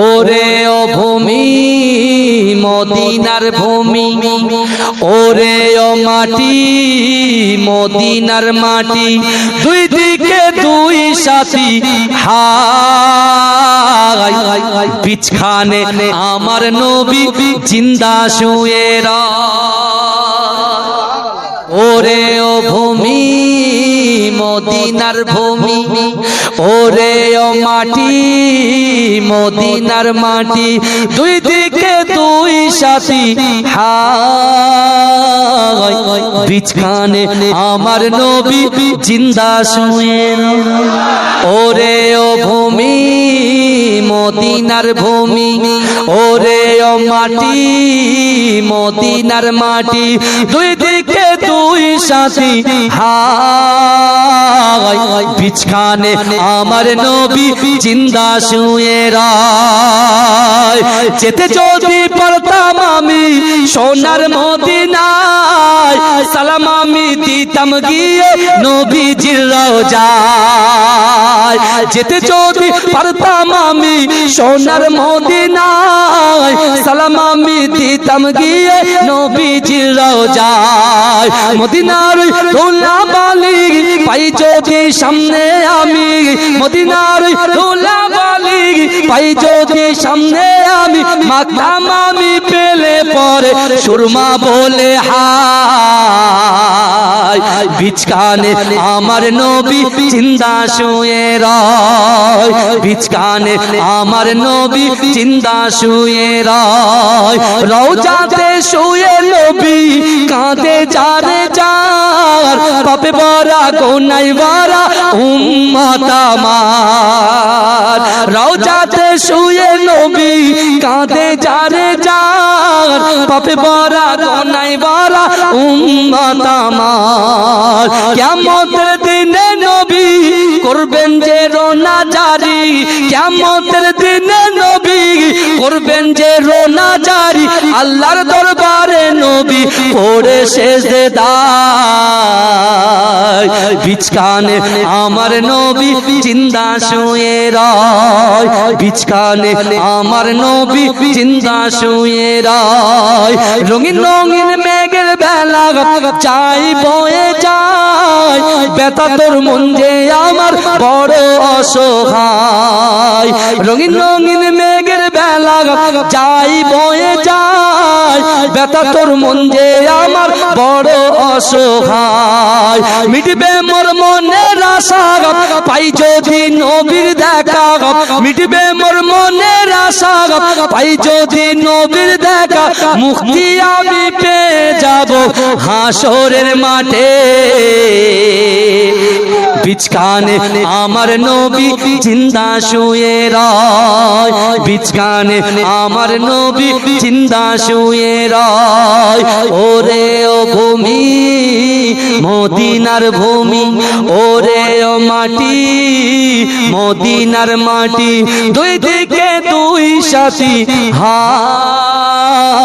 ওরে ও ভূমি, মদিনার ভূমি, ওরে ও মাটি, মদিনার মাটি, দুই দিকে দুই সাথী হাই বিছখানে আমার নবী জিন্দা শুয়ে ওরে ও ভূমি মদিনার ভূমি। ওরে ও মাটি, মদিনার মাটি, দুই দিকে দুই সাথী। হাই বিছখানে আমার নবী জিন্দা শুয়ে ওরে ও ভূমি, মদিনার ভূমি। ওরে মাটি, মদিনার মাটি, দুই দিকে দুই সাথী হাই বিছখানে আমার নবী জিন্দা শুয়ে রায়। যেতে যদি পারতাম আমি সোনার মদিনায়, সালাম আমি দিতাম গিয়ে নবীজির রোজায় যেতে যদি পারতাম আমি সোনার মদিনায়, সালাম আমি দিতাম গিয়ে নবীজির রোজায় মদিনার দোলা বালি পাই যদি সামনে আমি, মদিনার দোলা বালি পাই যদি সামনে আমি, মাতাম আমি পরে সুরমা বলে হাই বিচকানে আমার নবী চিন্তা শুয়ে রয় বিচকানে আমার নবী চিন্তা শুয়ে রয়। রওজাতে শুয়ে নবী কাঁদে যারে যার পাপে বরা গোনাই বরা উম্মত আমার। রওজাতে শুয়ে নবী কাঁদে যারে যার পাপে বরা গোনাই বরা উম্মত আমার। কিয়ামতের দিনে নবী করবেন যে রোনা জারি, কিয়ামতের দিনে নবী করবেন যে রোনা জারি, আল্লাহর দরবারে নবী পড়ে শেষ দায় বিচকানে আমার নবী জিন্দা শুয়ে রয় বিচকানে আমার নবী জিন্দা শুয়ে রায় রঙিন রঙিন মেঘের বেলা চাই বয়ে যায় বেতা তোর মন যে আমার বড় অসহায়। রঙিন রঙিন মেঘের বেলা চাই বয়ে যায় বেতা তোর মন আমার বড় অসহায়। মিটবে মোর মনের আশা পাই যদি নবীর দেখা মিটবে মোর মনের আশা পাই যদি নবীর দেখা, মুক্তি আমি পেয়ে যাব হাসরের মাঠে। বিচকানে আমার নবী চিন্তা শুয়ে রয়। বিচকানে আমার নবী চিন্তা শুয়ে রয়। ওরে ও ভূমি, মদিনার ভূমি, ওরে ও মাটি, মদিনার মাটি, দুই দিকে দুই সাথী হাই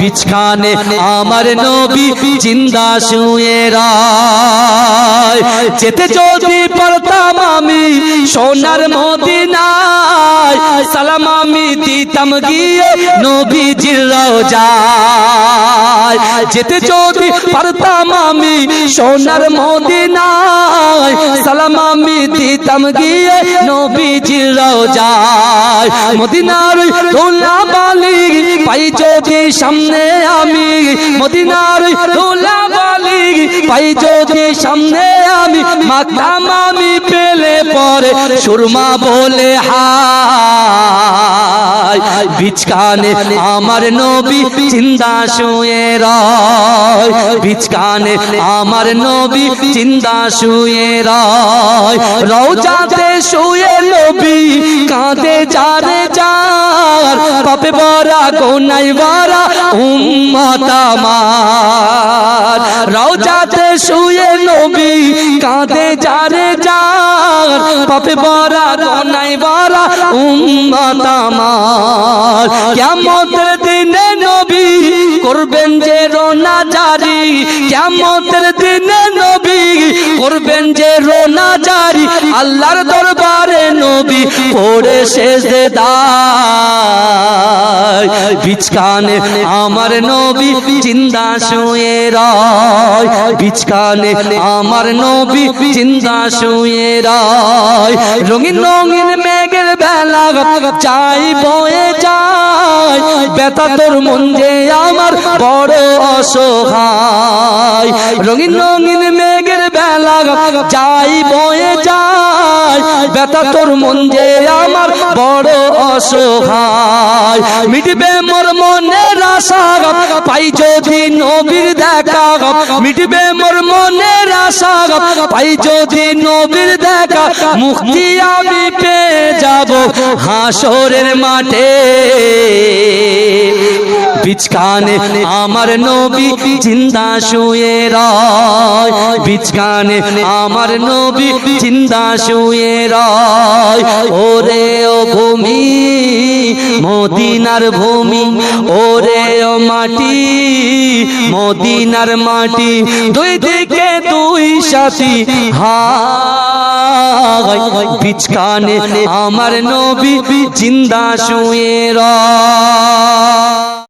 বিছখানে আমার নবী জিন্দা শুয়ে রায়। যেতে যদি পারতাম আমি সোনার মদিনায়। সালাম আমি দিতাম গিয়ে নবীজির রোজায় যেতে যদি পারতাম আমি সোনার মদিনায়। সালাম আমি দিতাম গিয়ে নবীজির রোজায় মদিনার দোলা বালি পাই যদি সামনে আমি। মদিনার দোলা বালি পাই যদি সামনে আমি। মাতাম আমি পেলে পরে সুরমা বলে হাই বিচকানে আমার নবী চিন্তা শুয়ে রয়। বিচকানে আমার নবী চিন্তা শুয়ে রয়। রওজাতে শুয়ে নবী কাঁদে যারে যার। পাপে বরা কোনাই বরা উম্মত আমার। রওজাতে শুয়ে নবী কাঁদে যারে যার। পাপে বরা কোনাই বরা উম্মত আমার। কিয়ামতের দিনে নবী করবেন যে রোনা জারি কিয়ামতের দিনে নবী করবেন যে রোনা জারি আল্লাহর দরবারে নবী, পড়ে শেষ দায়। বিচকানে আমার নবী জিন্দা শুয়ে রয়। বিচকানে আমার নবী জিন্দা শুয়ে রয়। রঙিন রঙিন মেঘের বেলা চাই বয়ে যায়। বেতা তোর মন যে আমার বড় অসহায়। রঙিন রঙিন মেঘের বেলা যাই বয়ে যায়। বেতা তোর মন যে আমার বড় অসহায়। মিটবে মোর মনের আশা পাই যদি নবীর দেখা মিটবে মোর মনের আশা পাই যদি নবীর দেখা মুক্তি আমি পেয়ে যাব হাসরের মাঠে। বিচকানে আমার নবী জিন্দা শুয়ে রয়। বিচকানে আমার নবী জিন্দা শুয়ে রয়। ওরে ও ভূমি, মদিনার ভূমি, ওরে ও মাটি, মদিনার মাটি, দুই দিকে দুই সাথী হায়। বিচকানে আমার নবী জিন্দা শুয়ে রয়।